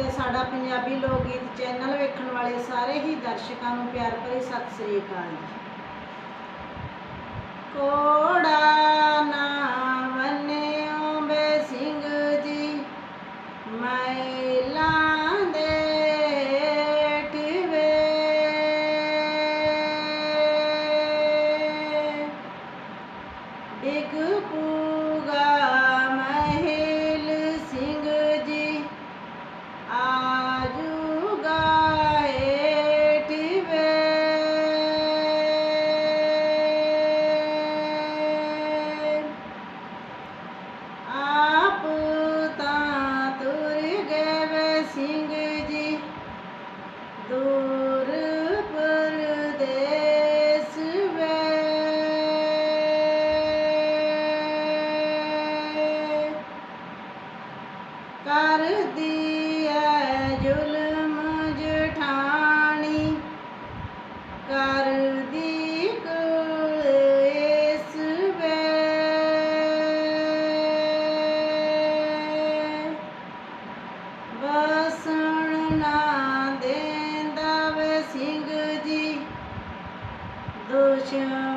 ਅਤੇ ਸਾਡਾ ਪੰਜਾਬੀ ਲੋਕ ਗੀਤ ਚੈਨਲ ਵੇਖਣ ਵਾਲੇ ਸਾਰੇ ਹੀ ਦਰਸ਼ਕਾਂ ਨੂੰ ਪਿਆਰ ਭਰੀ ਸਤਿ ਸ੍ਰੀ ਅਕਾਲ ਕੋੜ 家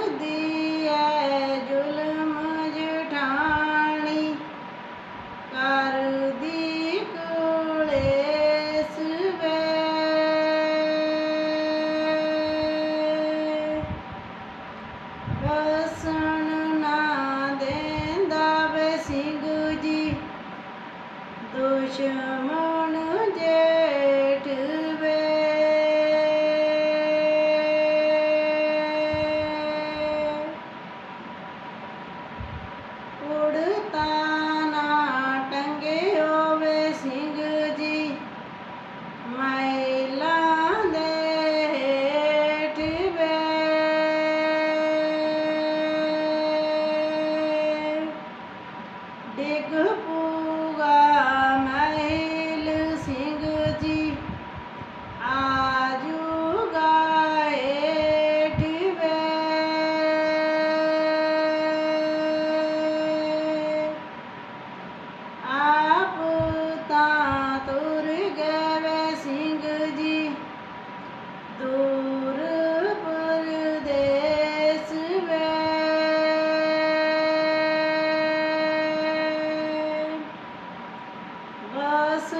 ਕਰਦੀ ਐ ਜ਼ੁਲਮ ਜਠਾਣੀ। ਕਰਦੀ ਕੋਲੇ ਸਵੇ ਵਸਣ ਨਾ ਦੇਂਦਾ ਵੇ ਸਿੰਘ ਜੀ। ਦੁਸ਼ਮਣ ਜੇਠ ತೆಗು